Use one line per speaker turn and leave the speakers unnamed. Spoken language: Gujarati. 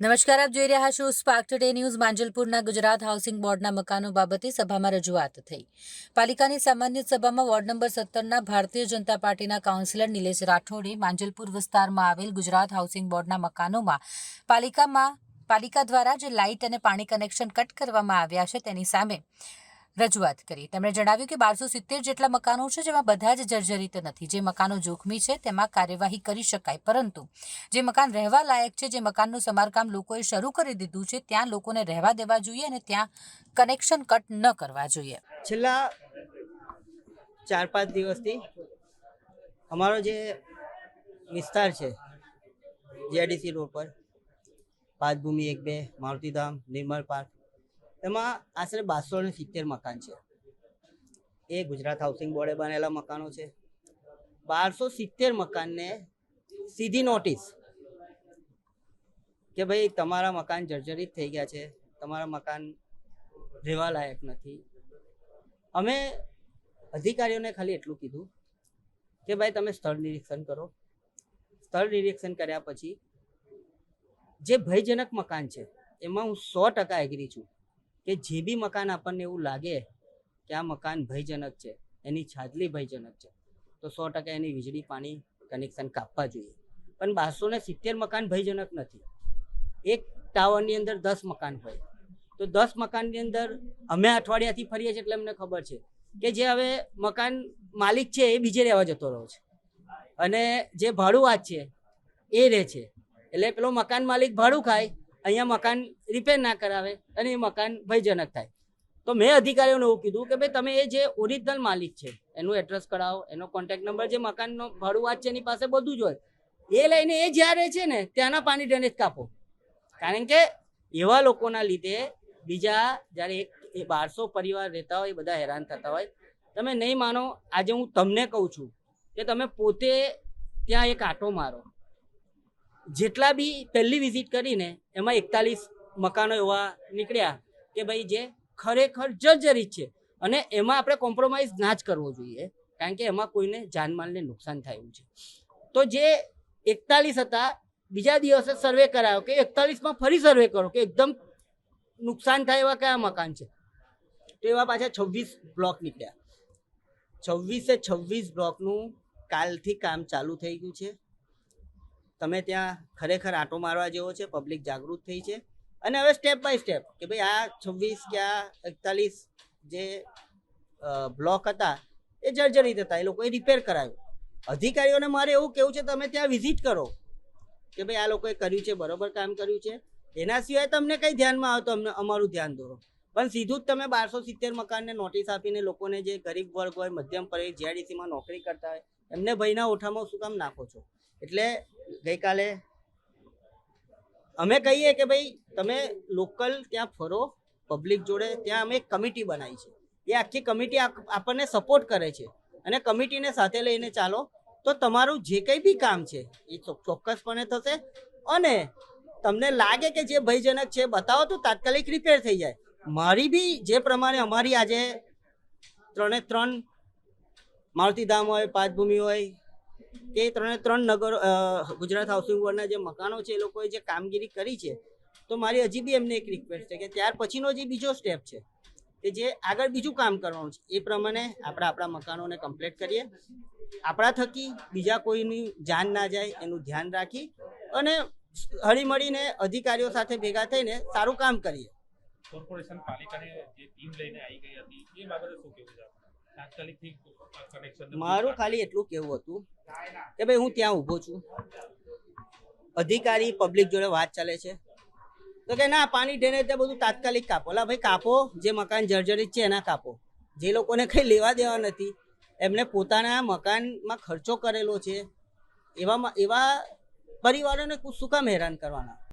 નમસ્કાર, આપ જોઈ રહ્યા છો સ્પાર્ક ટુડે ન્યૂઝ માંજલપુરના ગુજરાત હાઉસિંગ બોર્ડના મકાનો બાબતે સભામાં રજૂઆત થઈ. પાલિકાની સામાન્ય સભામાં વોર્ડ નંબર સત્તરના ભારતીય જનતા પાર્ટીના કાઉન્સિલર નિલેશ રાઠોડે માંજલપુર વિસ્તારમાં આવેલ ગુજરાત હાઉસિંગ બોર્ડના મકાનોમાં પાલિકામાં, પાલિકા દ્વારા જે લાઇટ અને પાણી કનેક્શન કટ કરવામાં આવ્યા છે તેની સામે રજૂઆત કરી. તેમણે જણાવ્યું કે બારસો સિત્તેર જેટલા મકાનો છે જેમાં બધા જ જર્જરિત નથી. જે મકાનો જોખમી છે તેમાં કાર્યવાહી કરી શકાય. પરંતુ જે મકાન રહેવા લાયક છે, જે મકાનનું સમારકામ લોકોએ શરૂ કરી દીધું છે, ત્યાં લોકોને રહેવા દેવા જોઈએ અને ત્યાં કનેક્શન કટ ન કરવા જોઈએ.
છેલ્લા ચાર પાંચ દિવસથી અમારો જે વિસ્તાર છે જીઆઈડીસી રોડ પર પાદભૂમિ એક બે, મારુતિધામ નિર્મળ પાર્ક એમાં આશરે બારસો ને સિત્તેર મકાન છે. એ ગુજરાત હાઉસિંગ બોર્ડે બનેલા મકાનો છે. બારસો સિત્તેર મકાનને સીધી નોટિસ કે ભાઈ તમારા મકાન જર્જરિત થઈ ગયા છે, તમારા મકાન રહેવા લાયક નથી. અમે અધિકારીઓને ખાલી એટલું કીધું કે ભાઈ તમે સ્થળ નિરીક્ષણ કરો. સ્થળ નિરીક્ષણ કર્યા પછી જે ભયજનક મકાન છે, એમાં હું સો ટકા એગ્રી છું. કે જે બી મકાન આપણને એવું લાગે કે આ મકાન ભયજનક છે, એની છાજલી ભયજનક છે, તો સો ટકા એની વીજળી પાણી કનેક્શન કાપવા જોઈએ. પણ બારસો ને સિત્તેર મકાન ભયજનક નથી. એક ટાવરની અંદર દસ મકાન હોય. તો દસ મકાનની અંદર અમે અઠવાડિયાથી ફરીએ છીએ એટલે અમને ખબર છે કે જે હવે મકાન માલિક છે એ બીજે રહેવા જતો રહ્યો છે. અને જે ભાડું વાત છે, એ રહે છે. એટલે પેલો મકાન માલિક ભાડું ખાય અહીંયા મકાન રિપેર ના કરાવે અને એ મકાન ભયજનક થાય. તો મેં અધિકારીઓને એવું કીધું કે ભાઈ તમે એ જે ઓરિજિનલ માલિક છે, એનું એડ્રેસ કઢાવો, એનો કોન્ટેક્ટ નંબર જે મકાનનો ભાડું વાત છે એની પાસે બધું જ હોય, એ લઈને એ જ્યાં રહે છે ને ત્યાંના પાણી ડ્રેનેજ કાપો. કારણ કે એવા લોકોના લીધે બીજા જ્યારે એક એ બારસો પરિવાર રહેતા હોય, એ બધા હેરાન થતા હોય. તમે નહીં માનો, આજે હું તમને કહું છું કે તમે પોતે ત્યાં એક આંટો મારો. જેટલા બી પહેલી વિઝિટ કરીને એમાં એકતાલીસ મકાનો એવા નીકળ્યા કે ભાઈ જે ખરેખર જર્જરિત છે. અને એમાં આપણે કોમ્પ્રોમાઇઝ ના જ કરવો જોઈએ, કારણ કે એમાં કોઈને જાનમાલને નુકસાન થયું છે. તો જે એકતાલીસ હતા, બીજા દિવસે સર્વે કરાયો કે એકતાલીસમાં ફરી સર્વે કરો કે એકદમ નુકસાન થાય એવા કયા મકાન છે? તો એવા પાછા છવ્વીસ બ્લોક નીકળ્યા. છવ્વીસે છવ્વીસ બ્લોકનું કાલથી કામ ચાલુ થઈ ગયું છે. તમે ત્યાં ખરેખર આંટો મારવા જેવો છે પબ્લિક જાગૃત થઈ છે. અને હવે સ્ટેપ બાય સ્ટેપ કે ભાઈ આ છવ્વીસ કે આ એકતાલીસ જે બ્લોક હતા, એ જર્જરિત હતા, એ લોકોએ રિપેર કરાવ્યું. અધિકારીઓને મારે એવું કેવું છે, તમે ત્યાં વિઝિટ કરો. કે ભાઈ આ લોકોએ કર્યું છે, બરોબર કામ કર્યું છે. એના સિવાય તમને કંઈ ધ્યાનમાં આવે તો અમને અમારું ધ્યાન દોરો. પણ સીધું જ તમે બારસો સિત્તેર મકાનને નોટિસ આપીને લોકોને જે ગરીબ વર્ગ હોય, મધ્યમ પરિવાર જીઆઈડીસીમાં નોકરી કરતા હોય, એમને ભયના ઓઠામાં શું કામ નાખો છો? એટલે ગઈકાલે? અમે કહીએ કે ભાઈ, તમે લોકલ ત્યાં ફરો, પબ્લિક જોડે, ત્યાં અમે એક કમિટી બનાવી છે. એ આખી કમિટી આપણને સપોર્ટ કરે છે. અને કમિટીને સાથે લઈને ચાલો, તો તમારું જે કંઈ બી કામ છે, એ ચોક્કસપણે થશે. અને તમને લાગે કે જે ભયજનક છે, બતાવો તો તાત્કાલિક રિપેર થઈ જાય. મારી બી જે પ્રમાણે અમારી આજે ત્રણે ત્રણ મારુતિધામ હોય પાચભૂમિ હોય કે ત્રણે ત્રણ નગર ગુજરાત હાઉસિંગ બોર્ડના જે મકાનો છે, એ લોકોએ જે કામગીરી કરી છે, તો મારી હજી બી એમને એક રિક્વેસ્ટ છે કે ત્યાર પછીનો જે બીજો સ્ટેપ છે, કે જે આગળ બીજું કામ કરવાનું છે, એ પ્રમાણે આપણે આપણા મકાનોને કમ્પ્લીટ કરીએ. આપણા થકી બીજા કોઈની જાન ના જાય, એનું ધ્યાન રાખી અને હળીમળીને અધિકારીઓ સાથે ભેગા થઈને સારું કામ કરીએ.
કોર્પોરેશન પાલિકાને જે ટીમ લઈને આવી ગઈ હતી, એ બાબતે શું કહેવું છે?
મારું ખાલી એટલું કહેવું હતું કે ભાઈ હું ત્યાં ઊભો છું. અધિકારી પબ્લિક જોડે વાત ચાલે છે. તો કે ના પાણી ઢેને તે બધું તાત્કાલિક કાપો. લા ભાઈ કાપો. જે મકાન જર્જરિત છે એના કાપો. જે લોકોને કંઈ લેવા દેવા નથી. એમને પોતાના મકાનમાં ખર્ચો કરેલો છે. એવા એવા પરિવારોને શું કામ હેરાન કરવાના?